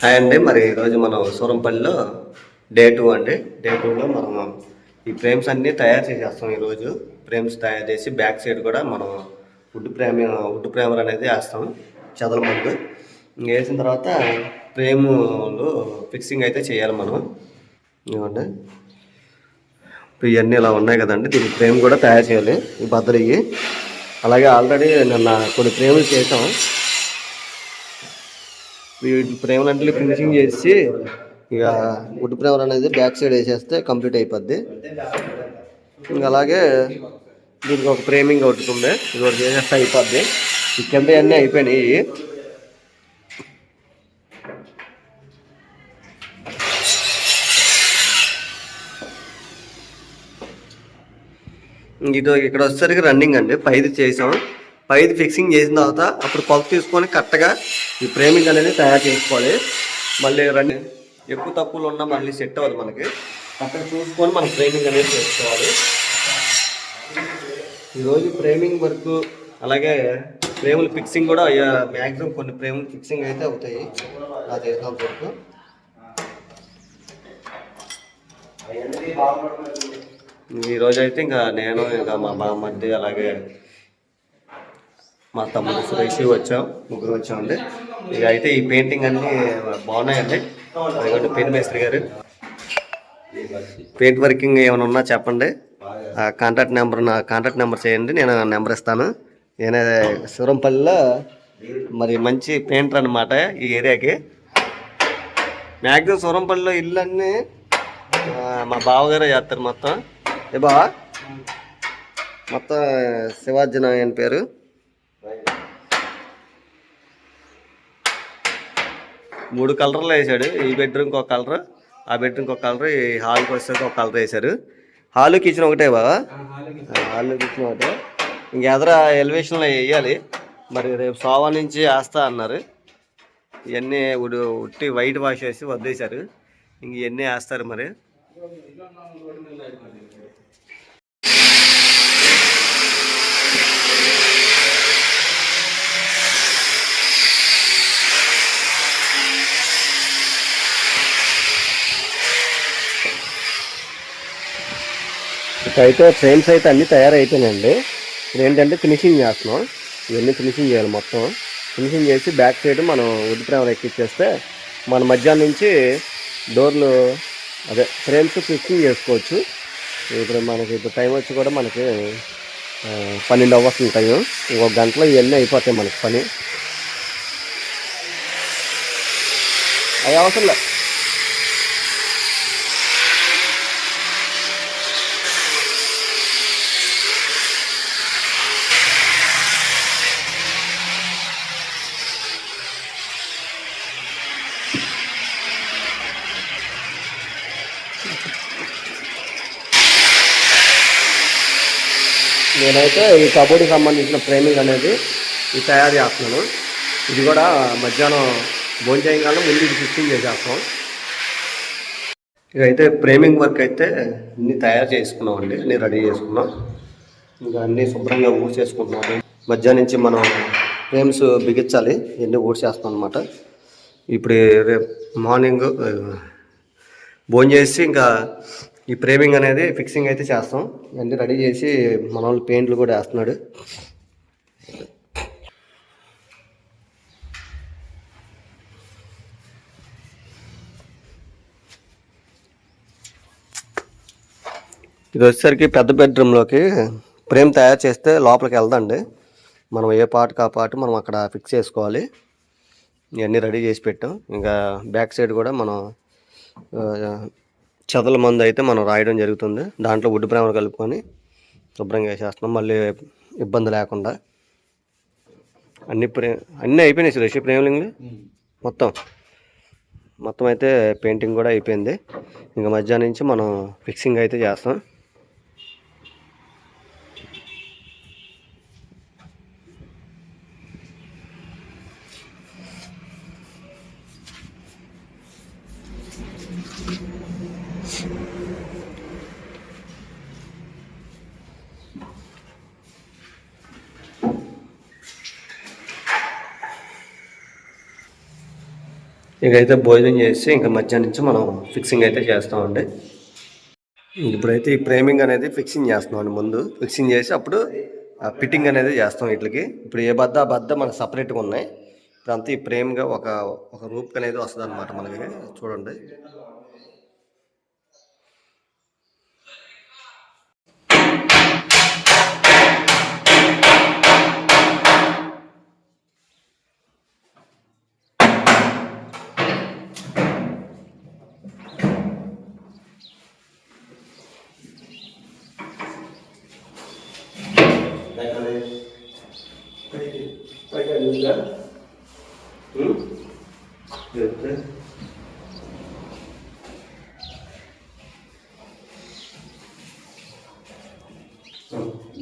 Hi అండి. మరి ఈరోజు మనం సూరంపల్లిలో డే టూ అండి. డే టూలో మనం ఈ ఫ్రేమ్స్ అన్నీ తయారు చేసేస్తాం ఈరోజు ఫ్రేమ్స్ తయారు చేసి బ్యాక్ సైడ్ కూడా మనం వుడ్ ఫ్రేమ్ వుడ్ ఫ్రేమర్ అనేది వేస్తాం చదల ముందు వేసిన తర్వాత ఫ్రేములు ఫిక్సింగ్ అయితే చేయాలి మనం. ఇవ్వండి. ఇప్పుడు ఇవన్నీ ఇలా ఉన్నాయి కదండి. దీనికి ఫ్రేమ్ కూడా తయారు చేయాలి. ఈ బద్దలు అలాగే ఆల్రెడీ నిన్న కొన్ని ఫ్రేములు చేసాం. వీటి ప్రేమలంటే ఫినిషింగ్ చేసి ఇక గుడ్డు ప్రేమలు అనేది బ్యాక్ సైడ్ వేసేస్తే కంప్లీట్ అయిపోద్ది. ఇంకా అలాగే దీనికి ఒక ఫ్రేమింగ్ ఒకటి ఉంది ఇది ఒకటి చేసేస్తే అయిపోద్ది. ఈ అన్నీ అయిపోయినాయి. ఇది ఇక్కడ వచ్చేసరికి రన్నింగ్ అండి. పైది చేసాం. పైది ఫిక్సింగ్ చేసిన తర్వాత అప్పుడు కొలత తీసుకొని కరెక్ట్గా ఈ ఫ్రేమింగ్ అనేది తయారు చేసుకోవాలి. మళ్ళీ రన్నింగ్ ఎక్కువ తక్కువలు ఉన్నా మళ్ళీ సెట్ అవ్వదు మనకి. అక్కడ చూసుకొని మనం ఫ్రేమింగ్ అనేది చేసుకోవాలి. ఈరోజు ఫ్రేమింగ్ వర్క్ అలాగే ఫ్రేములు ఫిక్సింగ్ కూడా మ్యాక్సిమం కొన్ని ఫ్రేములు ఫిక్సింగ్ అయితే అవుతాయి. నా చేసిన వరకు ఈరోజు అయితే ఇంకా నేను ఇంకా మా బామ్మద్ది అలాగే మా తమ్ముడు సురేష్ వచ్చాం ముగ్గురు వచ్చామండి. ఇక అయితే ఈ పెయింటింగ్ అన్నీ బాగున్నాయండి. అదిగోండి పెయింట్ మేస్త్రి గారు. పెయింట్ వర్కింగ్ ఏమైనా ఉన్నా చెప్పండి. ఆ కాంటాక్ట్ నెంబర్ నా కాంటాక్ట్ నెంబర్ చేయండి నేను నెంబర్ ఇస్తాను. నేను శివరంపల్లిలో మరి మంచి పెయింటర్ అనమాట ఈ ఏరియాకి. మ్యాక్సిమం శివరంపల్లిలో ఇల్లు అన్నీ మా బావగారే చేస్తారు మొత్తం. ఏ బావా? మొత్తం శివాజీ నాయన్ పేరు. మూడు కలర్లు వేసాడు ఈ బెడ్రూమ్కి ఒక కలర్ ఆ బెడ్రూమ్కి ఒక కలర్ ఈ హాల్కి వచ్చేసరికి ఒక కలర్ వేశారు. హాలు కిచెన్ ఒకటే బావా? హాల్ కిచెన్ ఒకటే. ఇంక ఎదర ఎలివేషన్లో వేయాలి. మరి రేపు సోవా నుంచి వేస్తా అన్నారు. ఇవన్నీ ఇప్పుడు ఉట్టి వైట్ వాష్ చేసి వదిలేశారు. ఇంక ఇవన్నీ వేస్తారు మరి. అయితే ఫ్రేమ్స్ అయితే అన్నీ తయారైపోయినాయండి. ఇప్పుడు ఏంటంటే ఫినిషింగ్ చేస్తున్నాం. ఇవన్నీ ఫినిషింగ్ చేయాలి మొత్తం. ఫినిషింగ్ చేసి బ్యాక్ సైడ్ మనం వుడ్ ఫ్రేమ్ ఎక్కిచ్చేస్తే మన మధ్యాహ్నం నుంచి డోర్లు అదే ఫ్రేమ్స్ ఫిక్సింగ్ చేసుకోవచ్చు. ఇప్పుడు మనకి ఇప్పుడు టైం వచ్చి కూడా మనకి పన్నెండు అవర్స్ టైం ఇంకొక గంటలో ఇవన్నీ అయిపోతాయి మనకి పని. అది అవసరం లేదు. నేనైతే ఈ కబోర్డ్కి సంబంధించిన ఫ్రేమింగ్ అనేది ఇది తయారు చేస్తున్నాను. ఇది కూడా మధ్యాహ్నం భోజనం చేయగానే ముందు ఇది ఫిక్సింగ్ చేసేస్తాం. ఇదైతే ఫ్రేమింగ్ వర్క్ అయితే అన్ని తయారు చేసుకున్నాం అండి అన్నీ రెడీ చేసుకున్నాం. ఇంకా అన్నీ శుభ్రంగా ఊడ్చేసుకుంటున్నాం మధ్యాహ్నం నుంచి మనం ఫ్రేమ్స్ బిగించాలి ఇవన్నీ ఊడ్చేస్తాం అనమాట ఇప్పుడు రేపు మార్నింగ్ భోజనం చేసి ఇంకా ఈ ఫ్రేమింగ్ అనేది ఫిక్సింగ్ అయితే చేస్తాం. ఇవన్నీ రెడీ చేసి మన వాళ్ళు పెయింట్లు కూడా వేస్తున్నాడు. ఇది వచ్చేసరికి పెద్ద బెడ్రూమ్లోకి ఫ్రేమ్ తయారు చేస్తే లోపలికి వెళ్దండి. మనం ఏ పార్ట్కి ఆ పార్ట్ మనం అక్కడ ఫిక్స్ చేసుకోవాలి. ఇవన్నీ రెడీ చేసి పెట్టాం. ఇంకా బ్యాక్ సైడ్ కూడా మనం చెదల మందు అయితే మనం రాయడం జరుగుతుంది. దాంట్లో వుడ్ ప్రేమలు కలుపుకొని శుభ్రంగా వేసేస్తున్నాం. మళ్ళీ ఇబ్బంది లేకుండా. అన్ని ప్రే అన్నీ అయిపోయినాయి సురేష్. ప్రేమలింగ్లు మొత్తం. మొత్తం అయితే పెయింటింగ్ కూడా అయిపోయింది. ఇంకా మధ్యాహ్నం నుంచి మనం ఫిక్సింగ్ అయితే చేస్తాం. ఇకైతే భోజనం చేసి ఇంకా మధ్యాహ్నం నుంచి మనం ఫిక్సింగ్ అయితే చేస్తామండి. ఇప్పుడైతే ఈ ఫ్రేమింగ్ అనేది ఫిక్సింగ్ చేస్తున్నాం ముందు. ఫిక్సింగ్ చేసి అప్పుడు ఫిట్టింగ్ అనేది చేస్తాం వీటికి. ఇప్పుడు ఏ బద్ద ఆ బద్ద మనకు సపరేట్గా ఉన్నాయి. ఇప్పుడంతా ఈ ఫ్రేమ్గా ఒక ఒక రూప్ అనేది వస్తుంది అనమాట మనకి. చూడండి.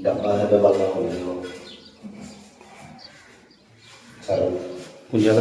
డబ్బా డబ్బాగా ఉంది సరే కొంచెం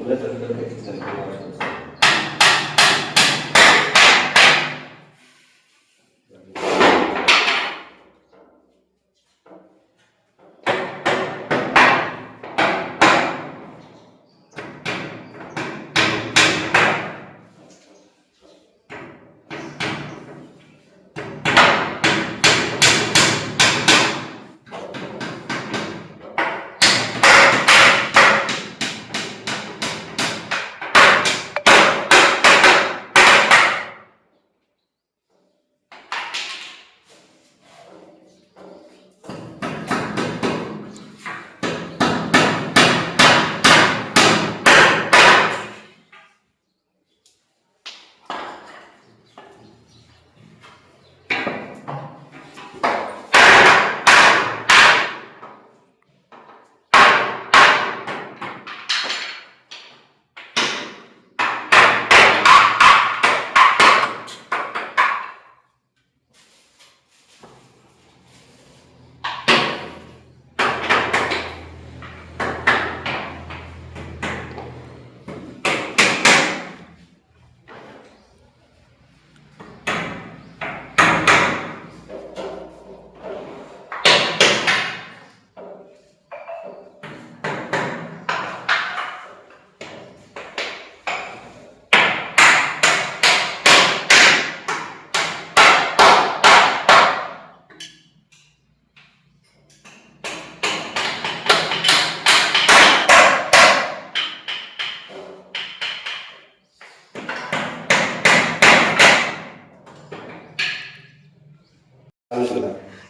ಉಲ್ಲೇಖ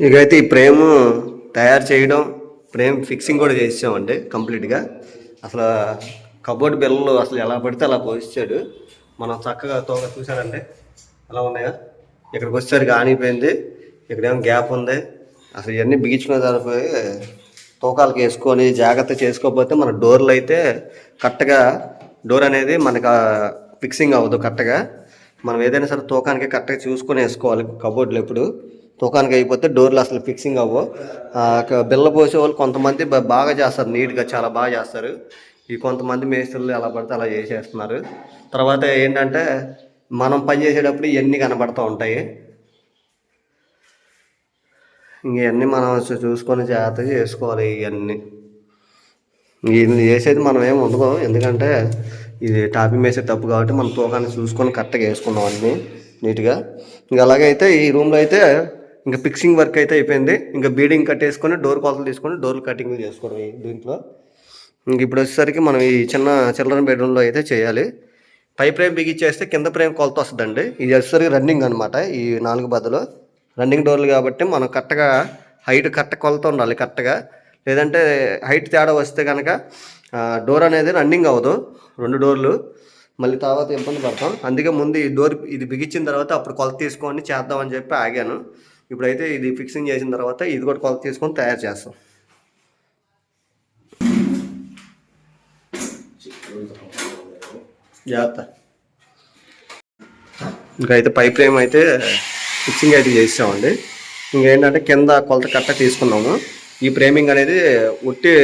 ఇకైతే ఈ ఫ్రేమ్ తయారు చేయడం ఫ్రేమ్ ఫిక్సింగ్ కూడా చేసామండి కంప్లీట్గా. అసలు కబోర్డ్ బిల్లలు అసలు ఎలా పడితే అలా పోసిచ్చాడు. మనం చక్కగా తోక చూసారంటే ఎలా ఉన్నాయా. ఇక్కడికి వచ్చేసరికి ఆనిపోయింది ఇక్కడేమో గ్యాప్ ఉంది. అసలు ఇవన్నీ బిగించుకునే సరిపోయి తూకాలకు వేసుకొని జాగ్రత్త చేసుకోకపోతే మన డోర్లు అయితే కరెక్ట్గా డోర్ అనేది మనకు ఫిక్సింగ్ అవ్వదు కరెక్ట్గా. మనం ఏదైనా సరే తూకానికి కరెక్ట్గా చూసుకొని వేసుకోవాలి కబోర్డ్లు ఎప్పుడు. తుకానికి అయిపోతే డోర్లు అసలు ఫిక్సింగ్ అవ్వవు. బిల్ల పోసే వాళ్ళు కొంతమంది బాగా చేస్తారు. నీట్గా చాలా బాగా చేస్తారు. ఈ కొంతమంది మేస్త్రులు ఎలా పడితే అలా చేసేస్తున్నారు. తర్వాత ఏంటంటే మనం పని చేసేటప్పుడు ఇవన్నీ కనబడుతూ ఉంటాయి. ఇవన్నీ మనం చూసుకొని జాగ్రత్తగా చేసుకోవాలి ఇవన్నీ ఇది చేసేది మనం ఏమి ఉండదు ఎందుకంటే ఇది టాపింగ్ వేసే తప్పు కాబట్టి మనం తూకాన్ని చూసుకొని కరెక్ట్గా వేసుకున్నాం అన్నీ నీట్గా. ఇంకా అలాగైతే ఈ రూమ్లో అయితే ఇంకా ఫిక్సింగ్ వర్క్ అయితే అయిపోయింది. ఇంకా బీడింగ్ కట్టేసుకొని డోర్ కొలతలు తీసుకొని డోర్ కటింగ్ చేసుకోవడం ఈ దీంట్లో. ఇంక ఇప్పుడు వచ్చేసరికి మనం ఈ చిన్న చిల్డ్రన్ బెడ్రూమ్లో అయితే చేయాలి. పై ఫ్రేమ్ బిగించేస్తే కింద ఫ్రేమ్ కొలత వస్తుందండి. ఇది వచ్చేసరికి రన్నింగ్ అనమాట ఈ నాలుగు బదులు. రన్నింగ్ డోర్లు కాబట్టి మనం కరెక్ట్గా హైట్ కరెక్ట్ కొలత ఉండాలి కరెక్ట్గా. లేదంటే హైట్ తేడా వస్తే కనుక డోర్ అనేది రన్నింగ్ అవ్వదు. రెండు డోర్లు మళ్ళీ తర్వాత ఇబ్బంది పడతాం. అందుకే ముందు ఈ డోర్ ఇది బిగించిన తర్వాత అప్పుడు కొలత తీసుకొని చేద్దామని చెప్పి ఆగాను. ఇప్పుడైతే ఇది ఫిక్సింగ్ చేసిన తర్వాత ఇది కూడా కొలత తీసుకొని తయారు చేస్తాం. జాగ్రత్త. ఇంకైతే అయితే పైప్ ఫ్రేమ్ అయితే ఫిక్సింగ్ అయితే చేసామండి. ఇంకేంటంటే కింద కొలత కట్ట తీసుకున్నాము. ఈ ఫ్రేమింగ్ అనేది ఉట్టి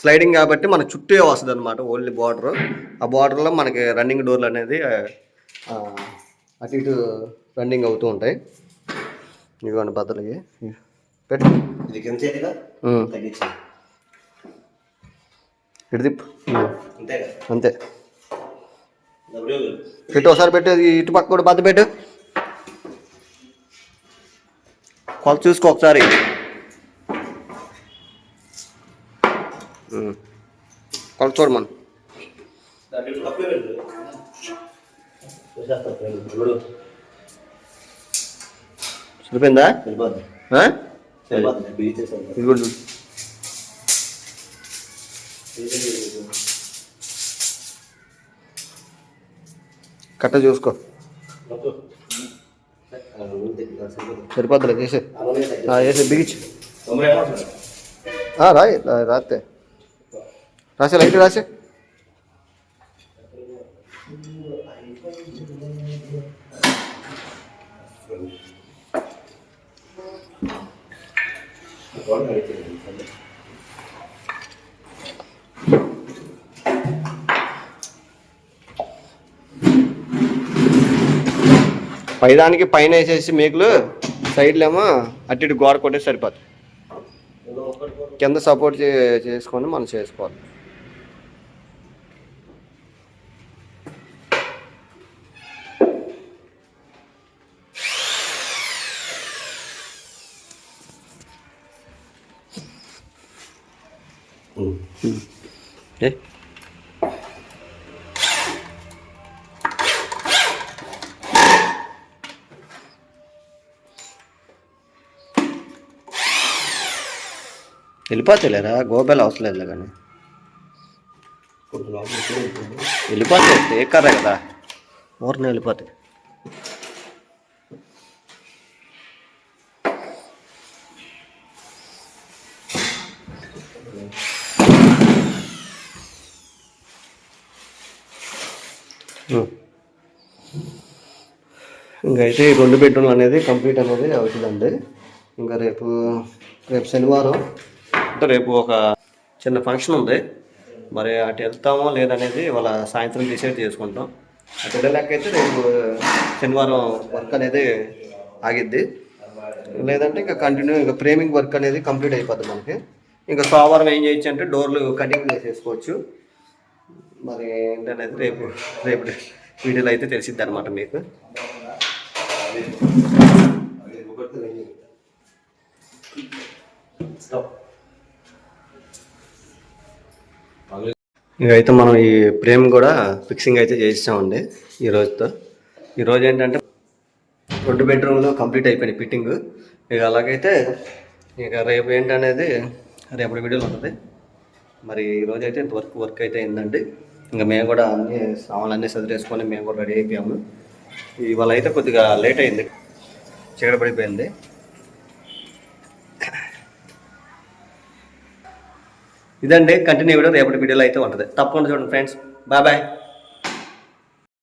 స్లైడింగ్ కాబట్టి మన చుట్టూ వస్తుంది అనమాట ఓన్లీ బార్డర్ ఆ బార్డర్లో మనకి రన్నింగ్ డోర్లు అనేది అటు ఇటు రన్నింగ్ అవుతూ ఉంటాయి. ఇదిగోండి బద్దలకి పెట్టు. ఇటు అంతే. పెట్టు ఒకసారి పెట్టు ఇటు పక్క కూడా బద్ద పెట్టు. కొలత చూసుకో ఒకసారి. కొలత చూడు మనం. ఇప్పుడు సరిపోయిందా? ఇది కూడా చూడు. కట్ట చూసుకో. సరిపోద్దులే చేసే. వేసే బిగించు. ఆ, రాయి రా- రాస్తే రాసే లైట్ రాసే. పైదానికి పైన వేసేసి మేకులు సైడ్లో ఏమో అటు ఇటు గోడ కొట్టేసి సరిపోతుంది. కింద సపోర్ట్ చేసుకొని మనం చేసుకోవాలి. ఏ? వెళ్ళిపోతాయిలేరా గోబెల్ అవసరం లేదు కానీ. వెళ్ళిపోతాయి ఏ కర్రే కదా? ఊరిని వెళ్ళిపోతాయి ఇంకైతే ఈ రెండు బెడ్రూమ్ అనేది కంప్లీట్ అనేది అవుతుందండి ఇంకా రేపు రేపు శనివారం అంటే రేపు ఒక చిన్న ఫంక్షన్ ఉంది. మరి అటు వెళ్తామో లేదనేది వాళ్ళ సాయంత్రం డిసైడ్ చేసుకుంటాం. అటు వెళ్ళలేకైతే అయితే రేపు శనివారం వర్క్ అనేది ఆగిద్ది. లేదంటే ఇంకా కంటిన్యూ ఇంకా ఫ్రేమింగ్ వర్క్ అనేది కంప్లీట్ అయిపోద్ది మనకి. ఇంకా సోమవారం ఏం చేయొచ్చు అంటే డోర్లు కటింగ్ చేసేసుకోవచ్చు. మరి ఏంటనేది రేపు రేపు వీడియోలో అయితే తెలిసిద్ది అనమాట మీకు. ఇక అయితే మనం ఈ ఫ్రేమ్ కూడా ఫిక్సింగ్ అయితే చేసామండి ఈ రోజుతో. ఈ రోజు ఏంటంటే రెండు బెడ్రూమ్లో కంప్లీట్ అయిపోయినాయి ఫిట్టింగ్. ఇక అలాగైతే ఇక రేపు ఏంటనేది రేపటి వీడియోలో ఉంటుంది. మరి ఈరోజు అయితే ఇంతవరకు వర్క్ అయితే అయిందండి. ఇంకా మేము కూడా అన్ని సామాన్లు అన్నీ సదిరేసుకొని మేము కూడా రెడీ అయిపోయాము. ఇవాళ అయితే కొద్దిగా లేట్ అయింది. చీకటి పడిపోయింది. ఇదండి కంటిన్యూ వీడియో. రేపటి వీడియోలో అయితే ఉంటుంది. తప్పకుండా చూడండి ఫ్రెండ్స్. Bye bye.